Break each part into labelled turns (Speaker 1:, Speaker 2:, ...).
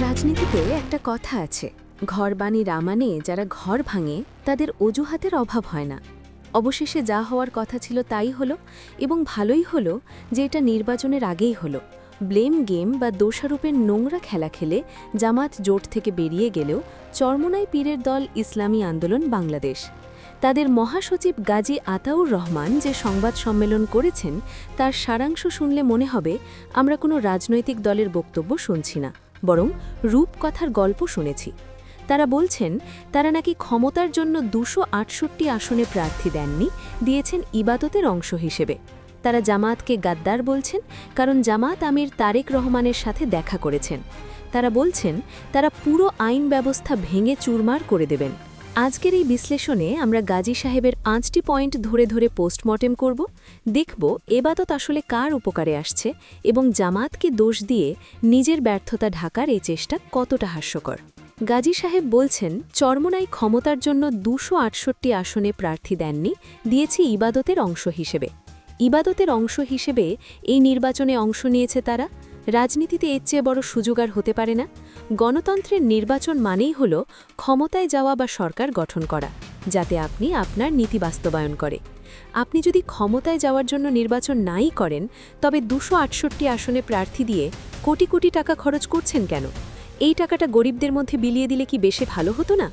Speaker 1: রাজনীতিতে একটা কথা আছে। ঘর রামানে যারা ঘর ভাঙে, তাদের অজুহাতের অভাব হয় না। অবশেষে যা হওয়ার কথা ছিল তাই হলো এবং ভালোই হলো যে এটা নির্বাচনের আগেই হলো। ব্লেম গেম বা দোষারোপের নোংরা খেলা খেলে জামাত জোট থেকে বেরিয়ে গেলেও চরমনাই পীরের দল ইসলামী আন্দোলন বাংলাদেশ। তাদের মহাসচিব গাজী আতাউর রহমান যে সংবাদ সম্মেলন করেছেন, তার সারাংশ শুনলে মনে হবে, আমরা কোনো রাজনৈতিক দলের বক্তব্য শুনছি না। বরং রূপকথার গল্প শুনেছি। তারা বলছেন, তারা নাকি ক্ষমতার জন্য দুশো আটষট্টি আসনে প্রার্থী দেননি, দিয়েছেন ইবাদতের অংশ হিসেবে। তারা জামাতকে গাদ্দার বলছেন, কারণ জামাত আমির তারেক রহমানের সাথে দেখা করেছেন। তারা বলছেন, তারা পুরো আইন ব্যবস্থা ভেঙে চুরমার করে দেবেন। আজকের এই বিশ্লেষণে আমরা গাজী সাহেবের পাঁচটি পয়েন্ট ধরে ধরে পোস্টমর্টেম করব, দেখব এবাদত আসলে কার উপকারে আসছে এবং জামাতকে দোষ দিয়ে নিজের ব্যর্থতা ঢাকার এই চেষ্টা কতটা হাস্যকর। গাজী সাহেব বলছেন, চরমনাই ক্ষমতার জন্য দুশো আসনে প্রার্থী দেননি, দিয়েছে ইবাদতের অংশ হিসেবে। ইবাদতের অংশ হিসেবে এই নির্বাচনে অংশ নিয়েছে তারা। রাজনীতিতে এর চেয়ে বড় সুযোগ আর হতে পারে না। গণতন্ত্রের নির্বাচন মানেই হল ক্ষমতায় যাওয়া বা সরকার গঠন করা, যাতে আপনি আপনার নীতি বাস্তবায়ন করে। আপনি যদি ক্ষমতায় যাওয়ার জন্য নির্বাচন নাই করেন, তবে দুশো আসনে প্রার্থী দিয়ে কোটি কোটি টাকা খরচ করছেন কেন? এই টাকাটা গরিবদের মধ্যে বিলিয়ে দিলে কি বেশি ভালো হতো না?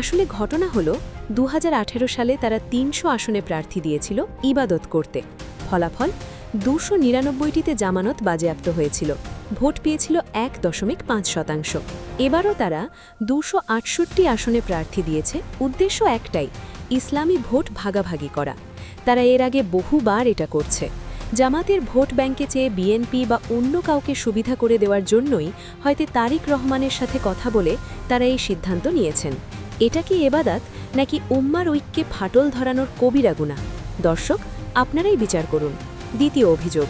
Speaker 1: আসলে ঘটনা হলো দু হাজার আঠেরো সালে তারা তিনশো আসনে প্রার্থী দিয়েছিল ইবাদত করতে। ফলাফল দুশো নিরানব্বইটিতে জামানত বাজেয়াপ্ত হয়েছিল। ভোট পেয়েছিল এক দশমিক পাঁচ শতাংশ। এবারও তারা দুশো আটষট্টি আসনে প্রার্থী দিয়েছে। উদ্দেশ্য একটাই, ইসলামী ভোট ভাগাভাগি করা। তারা এর আগে বহুবার এটা করছে। জামাতের ভোট ব্যাংকে চেয়ে বিএনপি বা অন্য কাউকে সুবিধা করে দেওয়ার জন্যই হয়তো তারিক রহমানের সাথে কথা বলে তারা এই সিদ্ধান্ত নিয়েছেন। এটা কি এবাদাত, নাকি উম্মার ঐক্যে ফাটল ধরানোর কবিরা গুণা দর্শক, আপনারাই বিচার করুন। দ্বিতীয় অভিযোগ।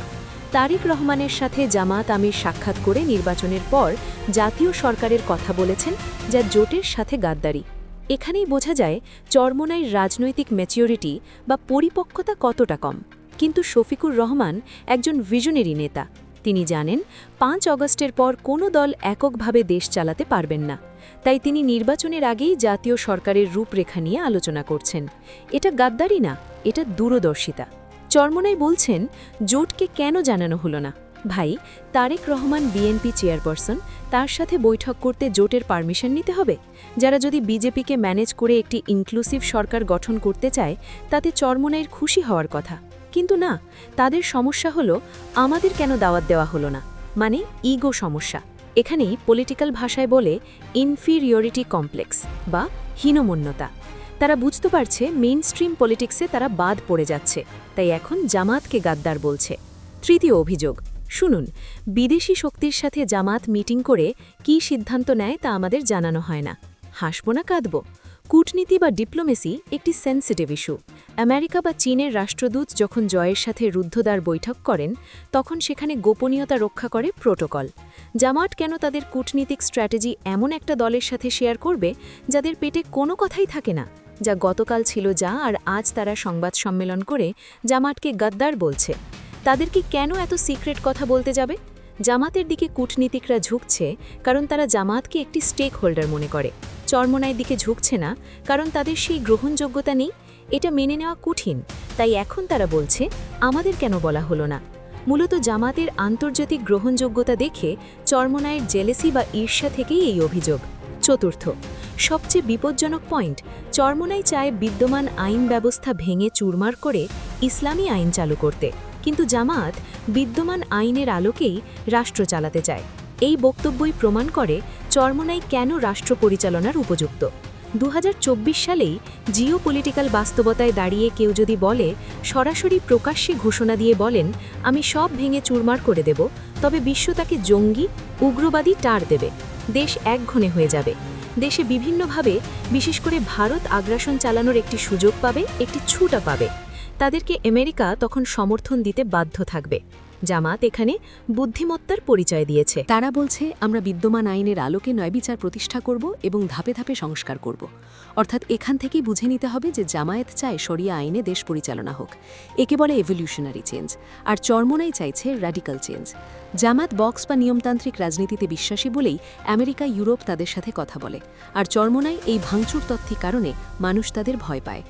Speaker 1: তারিক রহমানের সাথে জামাত আমির সাক্ষাৎ করে নির্বাচনের পর জাতীয় সরকারের কথা বলেছেন, যা জোটের সাথে গাদ্দারি। এখানেই বোঝা যায় চরমনাইর রাজনৈতিক ম্যাচিওরিটি বা পরিপক্কতা কতটা কম। কিন্তু শফিকুর রহমান একজন ভিশনারি নেতা। তিনি জানেন, পাঁচ অগস্টের পর কোনো দল এককভাবে দেশ চালাতে পারবেন না। তাই তিনি নির্বাচনের আগেই জাতীয় সরকারের রূপরেখা নিয়ে আলোচনা করছেন। এটা গাদ্দারি না, এটা দূরদর্শিতা। চরমনাই বলছেন, জোটকে কেন জানানো হলো না? ভাই, তারেক রহমান বিএনপি চেয়ারপারসন, তার সাথে বৈঠক করতে জোটের পারমিশন নিতে হবে? যারা যদি বিজেপিকে ম্যানেজ করে একটি ইনক্লুসিভ সরকার গঠন করতে চায়, তাতে চরমনাইয়ের খুশি হওয়ার কথা। কিন্তু না, তাদের সমস্যা হলো, আমাদের কেন দাওয়াত দেওয়া হলো না? মানে ইগো সমস্যা। এখানেই পলিটিক্যাল ভাষায় বলে ইনফিরিয়রিটি কমপ্লেক্স বা হীনমন্যতা। তারা বুঝতে পারছে মেইন স্ট্রিম পলিটিক্সে তারা বাদ পড়ে যাচ্ছে। তাই এখন জামাতকে গাদ্দার বলছে। তৃতীয় অভিযোগ, শুনুন, বিদেশি শক্তির সাথে জামাত মিটিং করে কি সিদ্ধান্ত নেয় তা আমাদের জানানো হয় না। হাসব না কাঁদব। কূটনীতি বা ডিপ্লোমেসি একটি সেন্সিটিভ ইস্যু আমেরিকা বা চীনের রাষ্ট্রদূত যখন জয়ের সাথে রুদ্ধদ্বার বৈঠক করেন, তখন সেখানে গোপনীয়তা রক্ষা করে প্রোটোকল। জামাত কেন তাদের কূটনীতিক স্ট্র্যাটেজি এমন একটা দলের সাথে শেয়ার করবে, যাদের পেটে কোনো কথাই থাকে না? যা গতকাল ছিল যা আর আজ তারা সংবাদ সম্মেলন করে জামাতকে গদ্দার বলছে। তাদেরকে কেন এত সিক্রেট কথা বলতে যাবে? জামাতের দিকে কূটনীতিকরা ঝুঁকছে কারণ তারা জামাতকে একটি স্টেক হোল্ডার মনে করে। চরমনায় দিকে ঝুঁকছে না কারণ তাদের সেই গ্রহণযোগ্যতা নেই, এটা মেনে নেওয়া কঠিন। তাই এখন তারা বলছে, আমাদের কেন বলা হলো না? মূলত জামাতের আন্তর্জাতিক গ্রহণযোগ্যতা দেখে চরমনায়ের জেলেসি বা ঈর্ষা থেকেই এই অভিযোগ। চতুর্থ সবচেয়ে বিপজ্জনক পয়েন্ট, চরমনাই চায় বিদ্যমান আইন ব্যবস্থা ভেঙে চুরমার করে ইসলামী আইন চালু করতে। কিন্তু জামাত বিদ্যমান আইনের আলোকেই রাষ্ট্র চালাতে চায়। এই বক্তব্যই প্রমাণ করে চরমনাই কেন রাষ্ট্র পরিচালনার উপযুক্ত। দু হাজার চব্বিশ সালেই জিও পলিটিক্যাল বাস্তবতায় দাঁড়িয়ে কেউ যদি বলে, সরাসরি প্রকাশ্যে ঘোষণা দিয়ে বলেন, আমি সব ভেঙে চুরমার করে দেব তবে বিশ্ব তাকে জঙ্গি, উগ্রবাদী টার দেবে। দেশ একঘনে হয়ে যাবে। দেশে বিভিন্নভাবে, বিশেষ করে ভারত আগ্রাসন চালানোর একটি সুযোগ পাবে, একটি ছুটা পাবে। তাদেরকে আমেরিকা তখন সমর্থন দিতে বাধ্য থাকবে।
Speaker 2: জামাত এখানে বুদ্ধিমত্তার পরিচয় দিয়েছে।
Speaker 3: তারা বলছে, আমরা বিদ্যমান আইনের আলোকে নয় বিচার প্রতিষ্ঠা করব এবং ধাপে ধাপে সংস্কার করব। অর্থাৎ এখান থেকেই বুঝে নিতে হবে যে জামায়াত চায় সরিয়া আইনে দেশ পরিচালনা হোক। একে বলে এভলিউশনারি চেঞ্জ আর চর্মনাই চাইছে র্যাডিক্যাল চেঞ্জ জামাত বক্স বা নিয়মতান্ত্রিক রাজনীতিতে বিশ্বাসী বলেই আমেরিকা, ইউরোপ তাদের সাথে কথা বলে। আর চর্মনাই এই ভাঙচুর তথ্যের কারণে মানুষ তাদের ভয় পায়।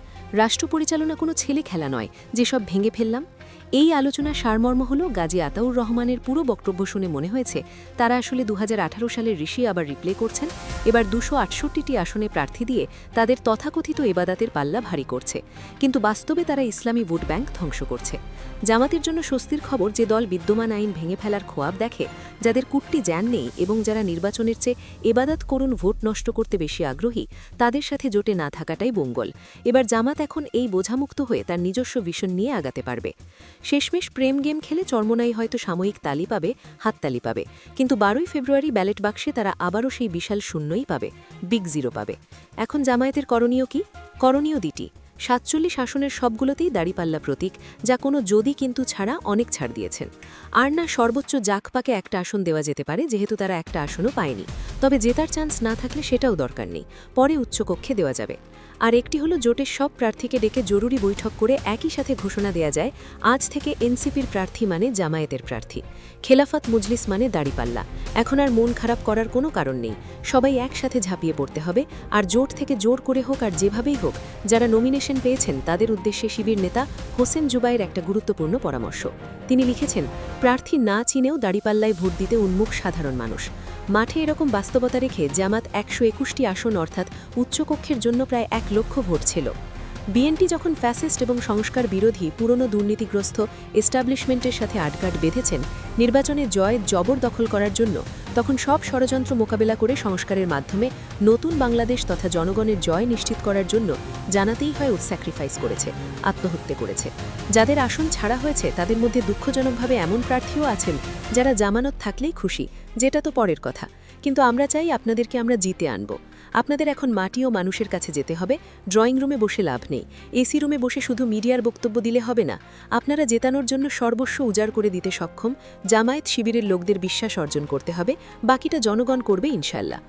Speaker 3: রাষ্ট্র পরিচালনা কোনো ছেলে খেলা নয় যেসব ভেঙে ফেললাম। এই আলোচনার সারমর্ম হল গাজী আতাউর রহমানের পুরো বক্তব্য শুনে মনে হয়েছে, তারা আসলে দু সালের ঋষি আবার রিপ্লে করছেন, এবার দুশো আটষট্টিটি আসনে প্রার্থী দিয়ে তাদের তথাকথিত এবাদাতের পাল্লা ভারী করছে, কিন্তু বাস্তবে তারা ইসলামী ভোট ব্যাংক ধ্বংস করছে। জামাতের জন্য স্বস্তির খবর যে দল বিদ্যমান আইন ভেঙে ফেলার খোয়াব দেখে, যাদের কুট্টি জ্যান নেই এবং যারা নির্বাচনের চেয়ে এবাদাত করুন ভোট নষ্ট করতে বেশি আগ্রহী, তাদের সাথে জোটে না থাকাটাই বঙ্গল। এবার জামাত এখন এই বোঝামুক্ত হয়ে তার নিজস্ব ভিশন নিয়ে আগাতে পারবে। শেষমেশ প্রেম গেম খেলে চর্মনাই হয়তো সাময়িক তালি পাবে হাততালি পাবে। কিন্তু বারোই ফেব্রুয়ারি ব্যালট বাক্সে তারা আবারও সেই বিশাল শূন্যই পাবে, বিগ জিরো পাবে। এখন জামায়াতের করণীয় কি? করণীয় দিটি সাতচল্লিশ আসনের সবগুলোতেই দাড়িপাল্লা প্রতীক, যা কোনো যদি কিন্তু ছাড়া অনেক ছাড় দিয়েছেন। আর না, সর্বোচ্চ জাকপাকে একটা আসন দেওয়া যেতে পারে, যেহেতু তারা একটা আসনও পায়নি। তবে জেতার চান্স না থাকলে সেটাও দরকার নেই। পরে উচ্চকক্ষে দেওয়া যাবে। আর একটি হলো জোটের সব প্রার্থীকে ডেকে জরুরি বৈঠক করে একই সাথে ঘোষণা দেয়া যায়, আজ থেকে এনসিপির প্রার্থী মানে জামায়াতের প্রার্থী। খেলাফত মুজলিস মানে দাড়িপাল্লা। এখন আর মন খারাপ করার কোনো কারণ নেই। সবাই একসাথে ঝাঁপিয়ে পড়তে হবে, আর জোট থেকে জোর করে হোক আর যেভাবেই হোক, যারা নমিনেশন পেয়েছেন তাদের উদ্দেশ্যে শিবির নেতা হোসেন জুবাইয়ের একটা গুরুত্বপূর্ণ পরামর্শ। তিনি লিখেছেন, প্রার্থী না চিনেও দাড়িপাল্লায় ভোট দিতে উন্মুখ সাধারণ মানুষ। মাঠে এরকম বাস্তবতা রেখে জামাত একশো একুশটি আসন অর্থাৎ উচ্চকক্ষের জন্য প্রায় এক লক্ষ ভোট ছিল। বিএনপি যখন ফ্যাসিস্ট এবং সংস্কার বিরোধী পুরনো দুর্নীতিগ্রস্ত এস্টাবলিশমেন্টের সাথে আটকাট বেঁধেছেন নির্বাচনে জয় জবর দখল করার জন্য, তখন সব ষড়যন্ত্র মোকাবেলা করে সংস্কারের মাধ্যমে নতুন বাংলাদেশ তথা জনগণের জয় নিশ্চিত করার জন্য জানাতেই হয় ও স্যাক্রিফাইস করেছে, আত্মহত্যা করেছে। যাদের আসন ছাড়া হয়েছে, তাদের মধ্যে দুঃখজনকভাবে এমন প্রার্থীও আছেন যারা জামানত থাকলেই খুশি, যেটা তো পরের কথা। কিন্তু আমরা চাই আপনাদেরকে আমরা জিতে আনব। আপনাদের এখন মাটি ও মানুষের কাছে যেতে হবে, ড্রয়িং রুমে বসে লাভ নেই। এসি রুমে বসে শুধু মিডিয়ার বক্তব্য দিলে হবে না। আপনারা জেতানোর জন্য সর্বস্ব উজাড় করে দিতে সক্ষম, জামায়াত শিবিরের লোকদের বিশ্বাস অর্জন করতে হবে, বাকিটা জনগণ করবে ইনশাল্লাহ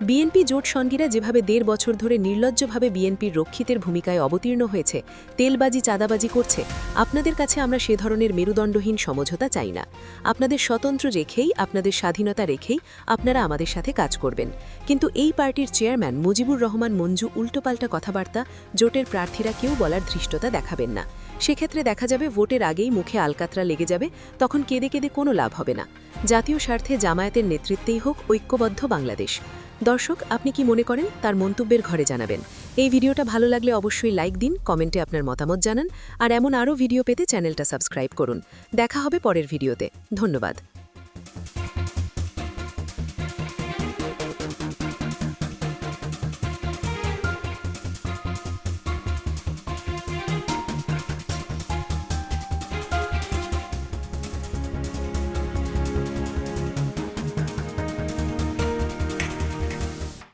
Speaker 3: বিএনপি জোট সঙ্গীরা যেভাবে দেড় বছর ধরে নির্লজ্জভাবে বিএনপির রক্ষিতের ভূমিকায় অবতীর্ণ হয়েছে, তেলবাজি, চাঁদাবাজি করছে, আপনাদের কাছে আমরা সে ধরনের মেরুদণ্ডহীন সমঝোতা চাই না। আপনাদের স্বতন্ত্র রেখেই, আপনাদের স্বাধীনতা রেখেই আপনারা আমাদের সাথে কাজ করবেন। কিন্তু এই পার্টির চেয়ারম্যান মুজিবুর রহমান মঞ্জু উল্টোপাল্টা কথাবার্তা জোটের প্রার্থীরা কেউ বলার ধৃষ্টতা দেখাবেন না। সেক্ষেত্রে দেখা যাবে ভোটের আগেই মুখে আলকাতরা লেগে যাবে, তখন কেঁদে কেঁদে কোনো লাভ হবে না। জাতীয় স্বার্থে জামায়াতের নেতৃত্বেই হোক ঐক্যবদ্ধ বাংলাদেশ। দর্শক, আপনি কি মনে করেন তার মন্তব্যের ঘরে জানাবেন। এই ভিডিওটা ভালো লাগলে অবশ্যই লাইক দিন, কমেন্টে আপনার মতামত জানান, আর এমন আরও ভিডিও পেতে চ্যানেলটা সাবস্ক্রাইব করুন। দেখা হবে পরের ভিডিওতে। ধন্যবাদ।